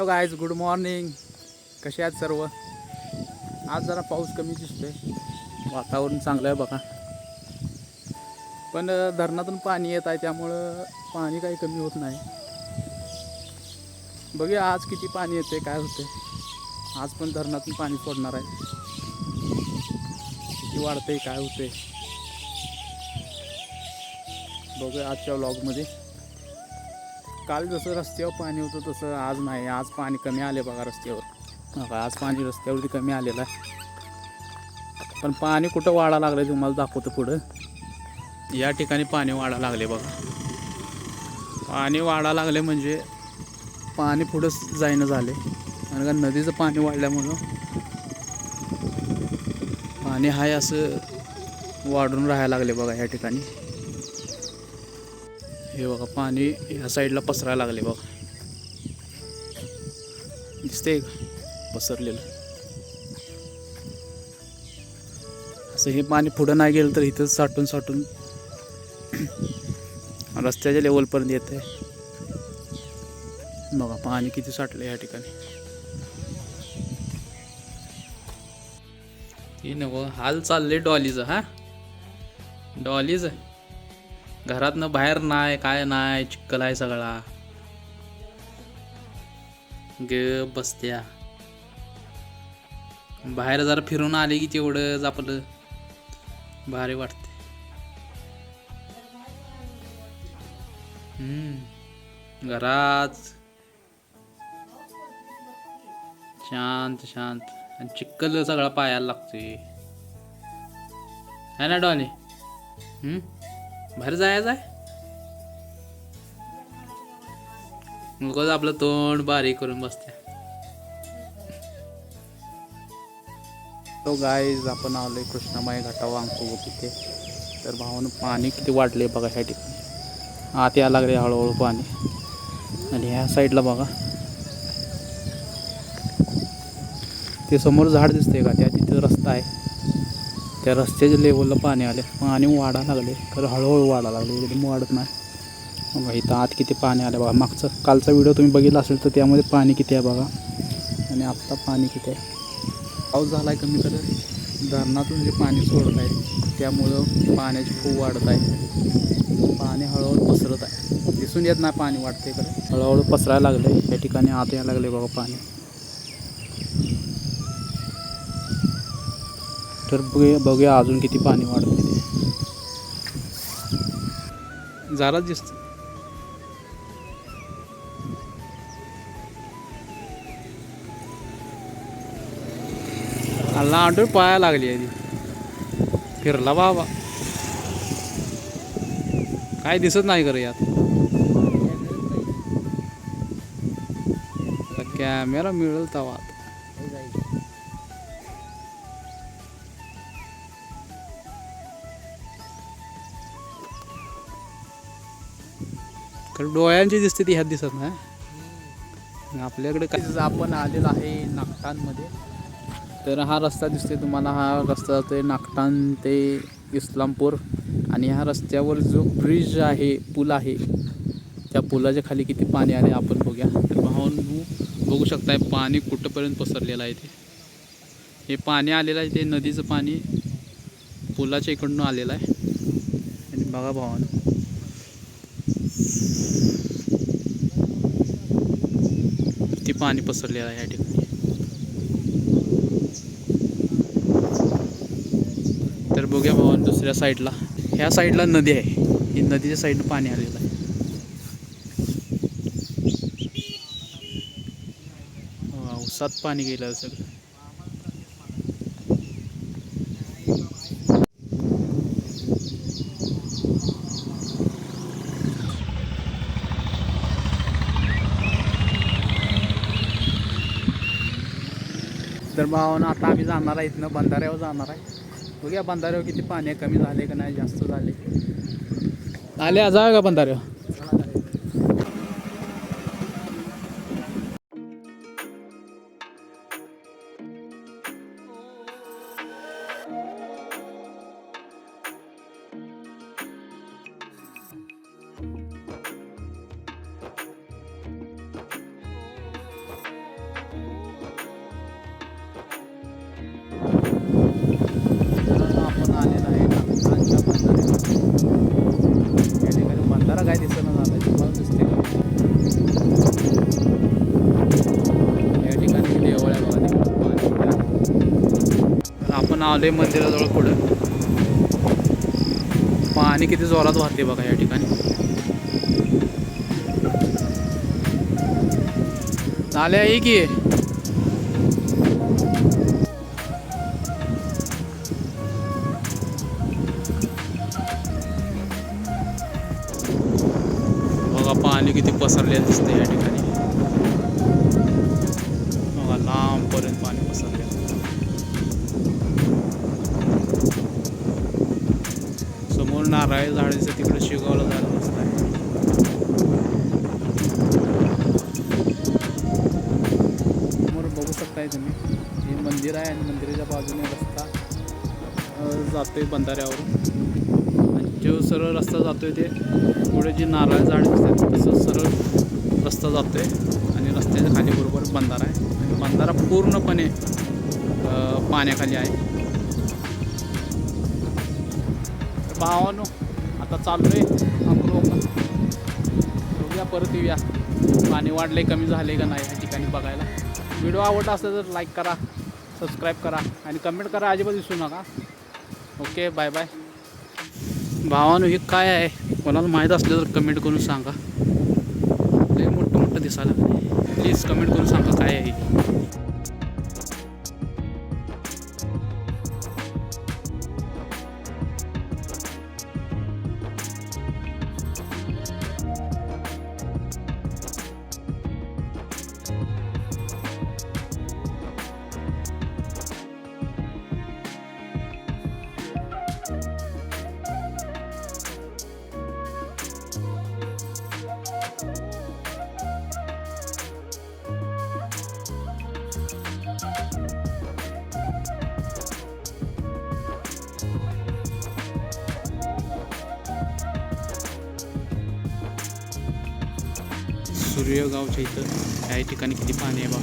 Hello guys good morning कसे आहेत सर्व? आज जरा पाऊस कमी दिसतोय. वातावरण चांगलं आहे बघा. पण धरणातून पाणी येत आहे त्यामुळं पाणी काही कमी होत नाही. बघूया आज किती पाणी येते काय होते आज पण धरणातून पाणी सोडणार आहे. किती वाढते काय होते बघूया आजच्या व्लॉगमध्ये काल जसं रस्त्यावर पाणी होतं तसं आज नाही. आज पाणी कमी आले बघा रस्त्यावर. बघा आज पाणी रस्त्यावरती कमी आलेलं आहे. पण पाणी कुठं वाढा लागलं तुम्हाला दाखवतो पुढं. या ठिकाणी पाणी वाढा लागले बघा. पाणी वाढा लागले म्हणजे पाणी पुढं जाईनं झाले कारण का नदीचं पाणी वाढल्यामुळं पाणी हाय असं वाढून राहायला लागले बघा या ठिकाणी. हे बघा पाणी ह्या साईडला पसरायला लागले बघा. दिसते पसरलेलं. असं हे पाणी पुढं नाही गेलं तर इथंच साठून साठून रस्त्याच्या लेवलपर्यंत येत आहे बघा पाणी किती साठलं या ठिकाणी. हे नको हाल चालले डॉलीचं हा? डॉलीचं? घरातनं बाहेर नाही काय नाही चिक्कल आहे सगळा. ग बसत्या. बाहेर जरा फिरून आले की तेवढंच आपलं भारी वाटते घरात. शांत शांत. आणि चिक्कल सगळा पायाला लागतोय. है ना डॉली? हम्म? बाहेर जायचं आहे? उगाच आपलं तोंड बारीक करून बसते तो गाईज आपण आलोय कृष्णामाई घाटावर अंकू तिथे तर भावानं पाणी किती वाढले बघा ह्या ठिकाणी. आत यायला लागले हळूहळू पाणी. आणि ह्या साईडला बघा. ते समोर झाड दिसते का? त्या तिथे रस्ता आहे. त्या रस्त्याच्या लेवलला पाणी आले. पाणी वाढा लागले. तर हळूहळू वाढा लागले. एकदम वाढत नाही. बघा इथं आत किती पाणी आलं बघा. मागचं कालचा व्हिडिओ तुम्ही बघितला असेल तर त्यामध्ये पाणी किती आहे बघा. आणि आत्ता पाणी किती आहे. पाऊस झाला आहे कमी तर. धरणातून जे पाणी सोडत आहे त्यामुळं पाण्याची खूप वाढत आहे. पाणी हळूहळू पसरत आहे. दिसून येत नाही पाणी वाढते इकडे हळूहळू पसरायला लागले या ठिकाणी आत यायला लागले बघा पाणी. तर बघूया बघूया अजून किती पाणी वाढते ते जराच दिसत लांडून पाया लागली आहे ती. फिरला बाबा. काय दिसत नाही खरं यात. कॅमेरा मिळेल तवा. कारण डोळ्यांची दिसते ती ह्यात दिसत नाही. आपल्याकडे काय आपण आलेलो आहे नागटांमध्ये तर हा रस्ता दिसते तुम्हाला. हा रस्ता जातोय नागटान ते इस्लामपूर. आणि ह्या रस्त्यावर जो ब्रिज आहे पूल आहे त्या पुलाच्या खाली किती पाणी आले आपण बघूया. तर भावांनो बघू शकताय पाणी कुठंपर्यंत पसरलेलं आहे ते. हे पाणी आलेलं आहे ते नदीचं पाणी पुलाच्या इकडून आलेलं आहे. आणि बघा भावानं. किती पाणी पसरलेलं आहे या ठिकाणी? तर बघूया भावान दुसऱ्या साईडला. ह्या साईडला नदी आहे. ही नदीच्या साईडनं पाणी आलेलं आहे. वा, उसात पाणी गेलं सगळं तर भावानं आता आम्ही जाणार आहे इथनं बंधाऱ्यावर जाणार आहे. बघूया बंधाऱ्यावर किती पाणी कमी झाले का नाही जास्त झाले. आले जा का बंधाऱ्यावर? आपण आलोय मंदिराजवळ पुढं. पाणी किती जोरात वाहते बघा या ठिकाणी. आले आहे की? बघा पाणी किती पसरलेलं दिसते या ठिकाणी. बघा लांबपर्यंत पाणी पसरले नारळ झाडाचं तिकडे शिगावला जायला मस्त आहे समोर बघू शकताय तुम्ही. हे मंदिर आहे आणि मंदिराच्या बाजूने रस्ता जातोय बंधाऱ्यावरून. आणि जो सरळ रस्ता जातोय ते पुढे जी नारळ झाड दिसतात तसं सरळ रस्ता जातोय. आणि रस्त्याच्या खाली बरोबर बंधारा आहे. बंधारा पूर्णपणे पाण्याखाली आहे. भावानो आता चाललोय. आहे बघूया परत येऊया. पाणी वाढले कमी झाले का नाही या ठिकाणी बघायला. व्हिडिओ आवडला असेल तर लाईक करा सबस्क्राईब करा आणि कमेंट करा अजिबात विसरू नका. ओके बाय बाय भावानो हे काय आहे? कोणाला माहीत असलं तर कमेंट करून सांगा. लय मोठं मोठं दिसायला प्लीज कमेंट करून सांगा काय आहे सूर्यगावच्या इथं काही ठिकाणी किती पाणी आहे बा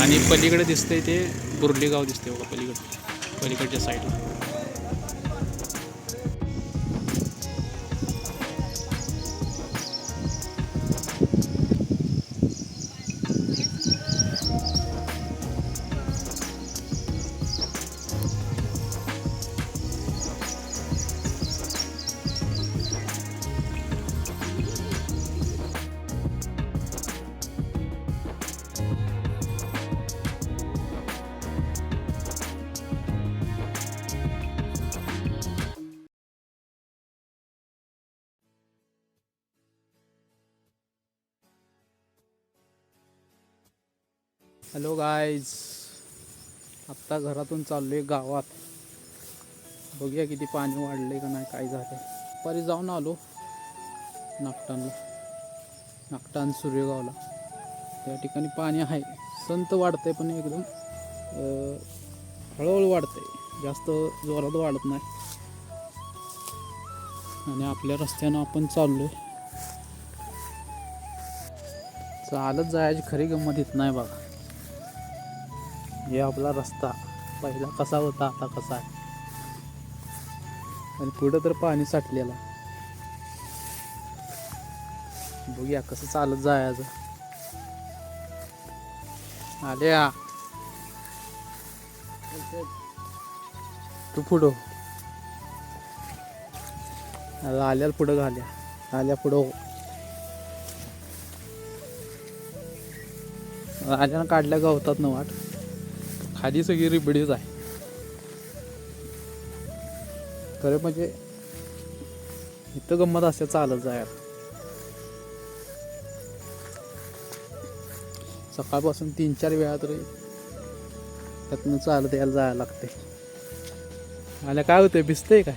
आणि पलीकडे दिसतंय ते बुर्लीगाव दिसते बघा पलीकडे. पलीकडच्या साईडला हॅलो गायज आत्ता घरातून चाललो आहे गावात. बघूया किती पाणी वाढले का नाही काय झालं दुपारी जाऊन आलो. नागटानला नागटान सूर्यगावला. त्या ठिकाणी पाणी आहे. संत वाढतंय पण एकदम हळूहळू हळूहळू वाढतंय. जास्त जोरात वाढत नाही. आणि आपल्या रस्त्यानं आपण चाललो आहे चालत जायची खरी गंमत येत नाही बघा. हे आपला रस्ता. पहिला कसा होता आता कसा आहे? आणि पुढं तर पाणी साठलेलं. बघूया कसं चालत जायचं. आल्या. तू पुढं हो. आल्याला पुढं घाल्या. आल्या पुढं हो. आल्यानं काढल्या गवतात ना वाट. खाली सगळी रिबडीच आहे. खरं म्हणजे इथं गंमत असते चालत जायला. सकाळपासून तीन चार वेळा तरी त्यातनं चालत यायला जायला लागते. मला काय होतंय भिजतंय काय?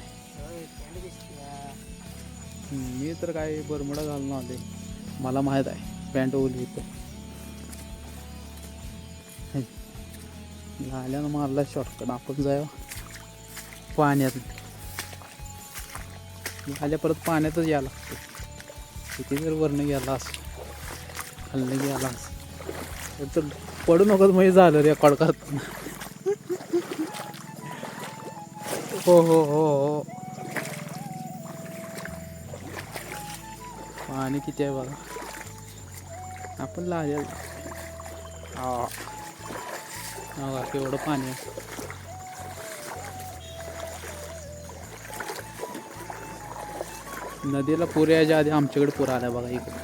मी तर काय बरमुडा घालून आले मला माहीत आहे पॅन्ट ओली इथं. झाल्यानं मारला शॉर्टकट आपण जाऊ पाण्यात. झाल्या परत पाण्यातच यायला लागतं. किती जर वरनं गेला असं खाल्लं गेला असं तर पडू नकोच म्हणजे झालं रेकॉर्ड करताना. हो हो हो हो. पाणी किती आहे बघा. आपण लागेल. हा. बघा केवढं पाणी नदीला पूर यायच्या आधी आमच्याकडे पूर आला बघा इकडे.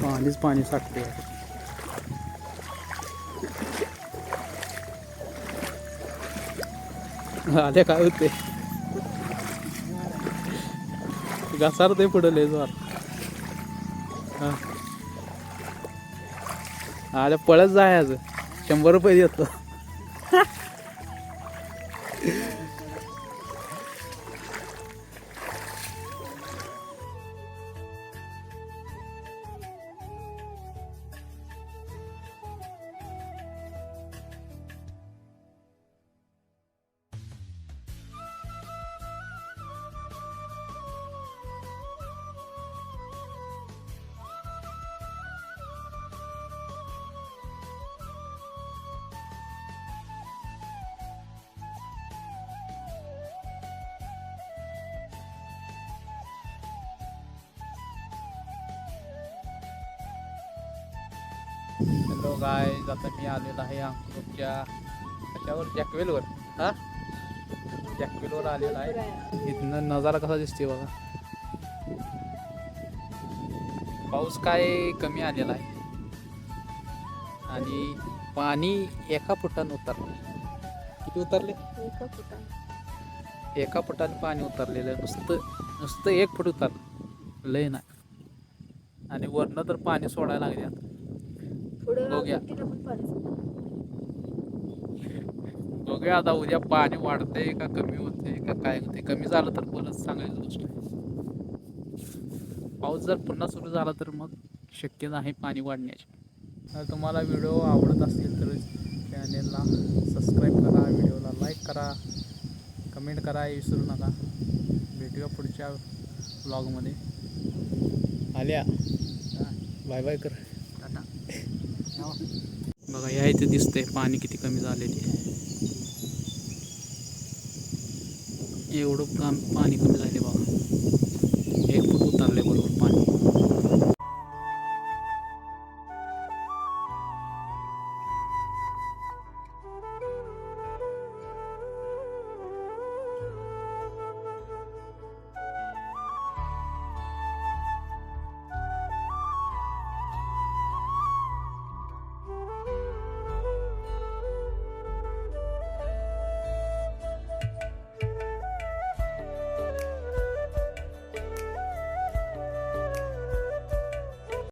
पाणीच पाणी साठते आले काय होते? घसार ते पुढे लय जोर आता पळत जायचं शंभर रुपये देतो. हॅलो गाय आता मी आलेलो आहे आमच्या कशावर जॅकवेलवर. हा? जॅकवेलवर आलेला आहे. इथनं नजारा कसा दिसते बघा. पाऊस काय कमी आलेला आहे. आणि पाणी एका फुटानं उतरलं. किती उतरले? एका फुटाने. एका फुटाने पाणी उतरलेलं. आहे. नुसतं नुसतं एक फूट उतरलं. लय नाही. आणि वरनं तर पाणी सोडायला लागले आता पुढं बघूया. पण पाणी. बघूया आता उद्या पाणी वाढतंय का कमी होते का काय होते कमी झालं तर परत सांगायची गोष्ट आहे. पाऊस जर पुन्हा सुरू झाला तर मग शक्य नाही पाणी वाढण्याची. जर तुम्हाला व्हिडिओ आवडत असतील तर चॅनेलला सबस्क्राईब करा व्हिडिओला लाईक करा कमेंट करा विसरू नका. भेटूया पुढच्या ब्लॉगमध्ये आल्या. बाय बाय कर. टाटा. बघा या इथे दिसतंय पाणी किती कमी झाले ते. एवढं काम पाणी कमी झाले